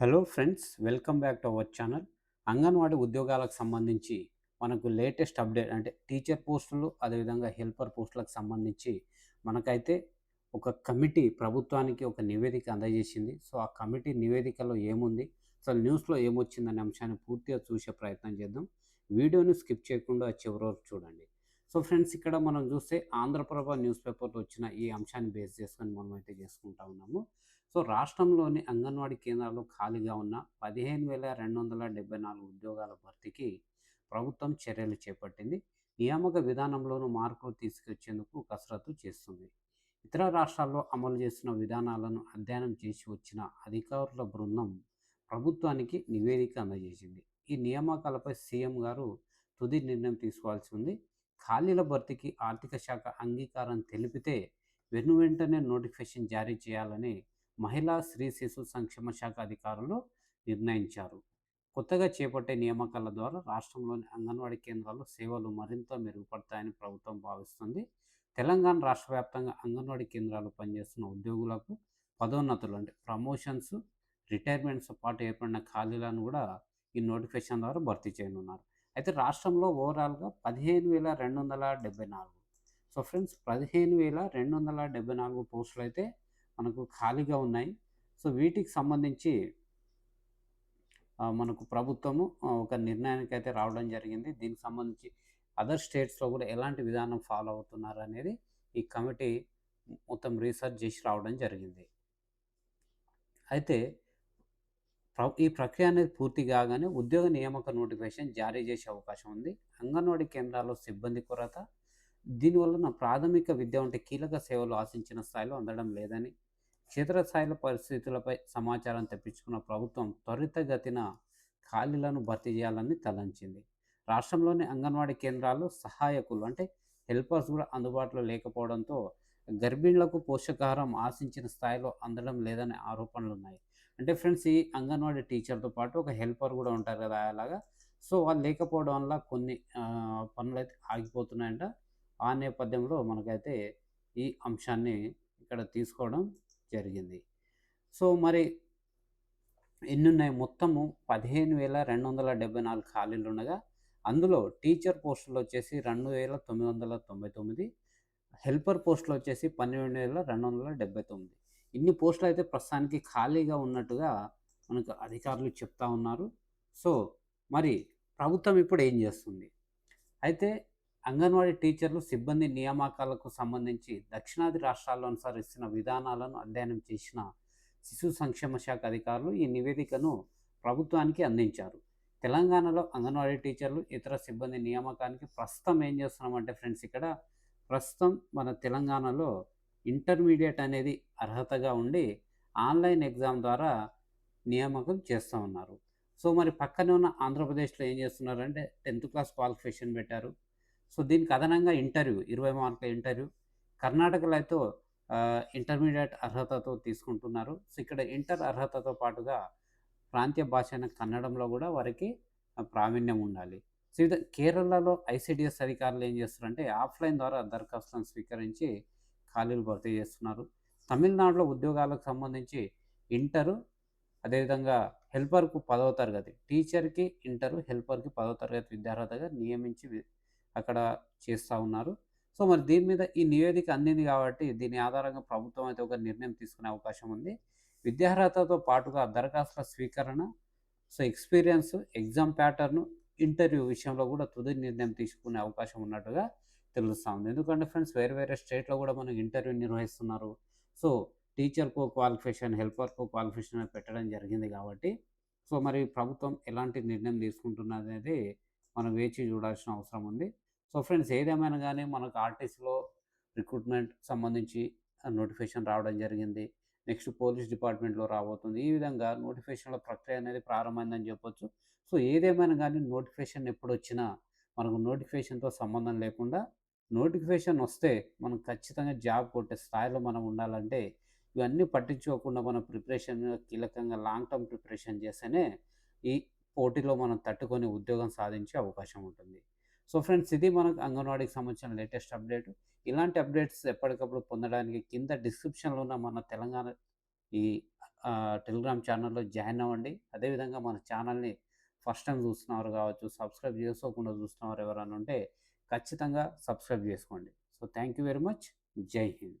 Hello friends welcome back to our channel anganwadi ఉద్యోగాలకు సంబంధించి మనకు లేటెస్ట్ అప్డేట్ అంటే టీచర్ పోస్టులు అదేవిధంగా హెల్పర్ పోస్టులకు సంబంధించి మనకైతే ఒక కమిటీ ప్రభుత్వానికి ఒక నివేదిక అందజేసింది. సో ఆ కమిటీ నివేదికలో ఏముంది? అసలు న్యూస్లో ఏమొచ్చిందనే అంశాన్ని పూర్తిగా చూసే ప్రయత్నం చేద్దాం. వీడియోని స్కిప్ చేయకుండా చివరి వరకు చూడండి. సో ఫ్రెండ్స్ ఇక్కడ మనం చూస్తే ఆంధ్రప్రభ న్యూస్ పేపర్లో వచ్చిన ఈ అంశాన్ని బేస్ చేసుకొని మనం అయితే చేసుకుంటా ఉన్నాము. సో రాష్ట్రంలోని అంగన్వాడీ కేంద్రాలు ఖాళీగా ఉన్న పదిహేను వేల రెండు వందల డెబ్బై నాలుగు ఉద్యోగాల భర్తీకి ప్రభుత్వం చర్యలు చేపట్టింది. నియామక విధానంలోనూ మార్పులు తీసుకొచ్చేందుకు కసరత్తు చేస్తుంది. ఇతర రాష్ట్రాల్లో అమలు చేస్తున్న విధానాలను అధ్యయనం చేసి వచ్చిన అధికారుల బృందం ప్రభుత్వానికి నివేదిక అందజేసింది. ఈ నియామకాలపై సీఎం గారు తుది నిర్ణయం తీసుకోవాల్సి ఉంది. ఖాళీల భర్తీకి ఆర్థిక శాఖ అంగీకారం తెలిపితే వెను వెంటనే నోటిఫికేషన్ జారీ చేయాలని మహిళా స్త్రీ శిశు సంక్షేమ శాఖ అధికారులు నిర్ణయించారు. కొత్తగా చేపట్టే నియామకాల ద్వారా రాష్ట్రంలోని అంగన్వాడీ కేంద్రాలు సేవలు మరింత మెరుగుపడతాయని ప్రభుత్వం భావిస్తుంది. తెలంగాణ రాష్ట్ర వ్యాప్తంగా అంగన్వాడీ కేంద్రాలు పనిచేస్తున్న ఉద్యోగులకు పదోన్నతులు అంటే ప్రమోషన్స్ రిటైర్మెంట్స్ పాటు ఏర్పడిన ఖాళీలను కూడా ఈ నోటిఫికేషన్ ద్వారా భర్తీ చేయనున్నారు. అయితే రాష్ట్రంలో ఓవరాల్గా పదిహేను వేల రెండు వందల డెబ్బై నాలుగు. సో ఫ్రెండ్స్ పదిహేను వేల రెండు వందల డెబ్బై నాలుగు పోస్టులు అయితే మనకు ఖాళీగా ఉన్నాయి. సో వీటికి సంబంధించి మనకు ప్రభుత్వము ఒక నిర్ణయానికి అయితే రావడం జరిగింది. దీనికి సంబంధించి అదర్ స్టేట్స్లో కూడా ఎలాంటి విధానం ఫాలో అవుతున్నారు అనేది ఈ కమిటీ మొత్తం రీసెర్చ్ చేసి రావడం జరిగింది. అయితే ఈ ప్రక్రియ అనేది పూర్తి కాగానే ఉద్యోగ నియామక నోటిఫికేషన్ జారీ చేసే అవకాశం ఉంది. అంగన్వాడీ కేంద్రాల్లో సిబ్బంది కొరత దీనివల్ల ప్రాథమిక విద్య వంటి కీలక సేవలు ఆశించిన స్థాయిలో అందడం లేదని క్షేత్రస్థాయిల పరిస్థితులపై సమాచారం తెప్పించుకున్న ప్రభుత్వం త్వరితగతిన ఖాళీలను భర్తీ చేయాలని తలంచింది. రాష్ట్రంలోని అంగన్వాడీ కేంద్రాలు సహాయకులు అంటే హెల్పర్స్ కూడా అందుబాటులో లేకపోవడంతో గర్భిణులకు పోషకాహారం ఆశించిన స్థాయిలో అందడం లేదనే ఆరోపణలు ఉన్నాయి. అంటే ఫ్రెండ్స్ ఈ అంగన్వాడీ టీచర్తో పాటు ఒక హెల్పర్ కూడా ఉంటారు కదా అలాగా? సో వాళ్ళు లేకపోవడం వల్ల కొన్ని పనులు అయితే ఆగిపోతున్నాయంట. ఆ నేపథ్యంలో మనకైతే ఈ అంశాన్ని ఇక్కడ తీసుకోవడం జరిగింది. సో మరి ఎన్నున్నాయి? మొత్తము పదిహేను వేల రెండు వందల డెబ్బై నాలుగు ఖాళీలు ఉండగా అందులో టీచర్ పోస్టులు వచ్చేసి రెండు వేల తొమ్మిది వందల తొంభై తొమ్మిది హెల్పర్ పోస్టులు వచ్చేసి పన్నెండు వేల రెండు వందల డెబ్బై తొమ్మిది. ఇన్ని పోస్టులు అయితే ప్రస్తుతానికి ఖాళీగా ఉన్నట్టుగా మనకు అధికారులు చెప్తా ఉన్నారు. సో మరి ప్రభుత్వం ఇప్పుడు ఏం చేస్తుంది? అయితే అంగన్వాడీ టీచర్లు సిబ్బంది నియామకాలకు సంబంధించి దక్షిణాది రాష్ట్రాల్లో అనుసరిస్తున్న విధానాలను అధ్యయనం చేసిన శిశు సంక్షేమ శాఖ అధికారులు ఈ నివేదికను ప్రభుత్వానికి అందించారు. తెలంగాణలో అంగన్వాడీ టీచర్లు ఇతర సిబ్బంది నియామకానికి ప్రస్తుతం ఏం చేస్తున్నామంటే ఫ్రెండ్స్ ఇక్కడ ప్రస్తుతం మన తెలంగాణలో ఇంటర్మీడియట్ అనేది అర్హతగా ఉండి ఆన్లైన్ ఎగ్జామ్ ద్వారా నియామకం చేస్తూ ఉన్నారు. సో మరి పక్కనే ఉన్న ఆంధ్రప్రదేశ్లో ఏం చేస్తున్నారంటే టెన్త్ క్లాస్ క్వాలిఫికేషన్ పెట్టారు. సో దీనికి అదనంగా ఇంటర్వ్యూ ఇరవై మార్కుల ఇంటర్వ్యూ. కర్ణాటకలో అయితే ఇంటర్మీడియట్ అర్హతతో తీసుకుంటున్నారు. సో ఇక్కడ ఇంటర్ అర్హతతో పాటుగా ప్రాంతీయ భాష అయిన కన్నడంలో కూడా వారికి ప్రావీణ్యం ఉండాలి. సో ఇది కేరళలో ఐసిడిఎస్ అధికారులు ఏం చేస్తారంటే ఆఫ్లైన్ ద్వారా దరఖాస్తులను స్వీకరించి ఖాళీలు భర్తీ చేస్తున్నారు. తమిళనాడులో ఉద్యోగాలకు సంబంధించి ఇంటరు అదేవిధంగా హెల్పర్కు పదవ తరగతి టీచర్కి ఇంటరు హెల్పర్కి పదవ తరగతి విద్యార్హతగా నియమించి అక్కడ చేస్తూ ఉన్నారు. సో మరి దీని మీద ఈ నివేదిక అందింది కాబట్టి దీని ఆధారంగా ప్రభుత్వం అయితే ఒక నిర్ణయం తీసుకునే అవకాశం ఉంది. విద్యార్హతతో పాటుగా దరఖాస్తుల స్వీకరణ so experience exam pattern interview విషయంలో కూడా తుది నిర్ణయం తీసుకునే అవకాశం ఉన్నట్టుగా తెలుస్తూ ఉంది. ఎందుకంటే ఫ్రెండ్స్ వేరే వేరే స్టేట్లో కూడా మనకి ఇంటర్వ్యూ నిర్వహిస్తున్నారు. సో టీచర్కు క్వాలిఫికేషన్ హెల్పర్కు క్వాలిఫికేషన్ పెట్టడం జరిగింది కాబట్టి సో మరి ప్రభుత్వం ఎలాంటి నిర్ణయం తీసుకుంటున్నది అనేది మనం వేచి చూడాల్సిన అవసరం ఉంది. సో ఫ్రెండ్స్ ఏదేమైనా కానీ మనకు ఆర్టీసీలో రిక్రూట్మెంట్ సంబంధించి నోటిఫికేషన్ రావడం జరిగింది. నెక్స్ట్ పోలీస్ డిపార్ట్మెంట్లో రాబోతుంది. ఈ విధంగా నోటిఫికేషన్ల ప్రక్రియ అనేది ప్రారంభమైందని చెప్పొచ్చు. సో ఏదేమైనా కానీ నోటిఫికేషన్ ఎప్పుడు వచ్చినా మనకు నోటిఫికేషన్తో సంబంధం లేకుండా నోటిఫికేషన్ వస్తే మనం ఖచ్చితంగా జాబ్ కొట్టే స్థాయిలో మనం ఉండాలంటే ఇవన్నీ పట్టించుకోకుండా మన ప్రిపరేషన్ కీలకంగా లాంగ్ టర్మ్ ప్రిపరేషన్ చేస్తేనే ఈ పోటీలో మనం తట్టుకొని ఉద్యోగం సాధించే అవకాశం ఉంటుంది. సో ఫ్రెండ్స్ ఇది మనకు అంగన్వాడీకి సంబంధించిన లేటెస్ట్ అప్డేట్. ఇలాంటి అప్డేట్స్ ఎప్పటికప్పుడు పొందడానికి కింద డిస్క్రిప్షన్లో ఉన్న మన తెలంగాణ ఈ టెలిగ్రామ్ ఛానల్లో జాయిన్ అవ్వండి. అదేవిధంగా మన ఛానల్ని ఫస్ట్ టైం చూస్తున్నారు కావచ్చు సబ్స్క్రైబ్ చేసుకోకుండా చూస్తున్నవారు ఎవరైనా ఉంటే ఖచ్చితంగా సబ్స్క్రైబ్ చేసుకోండి. So thank you very much. జై హింద్.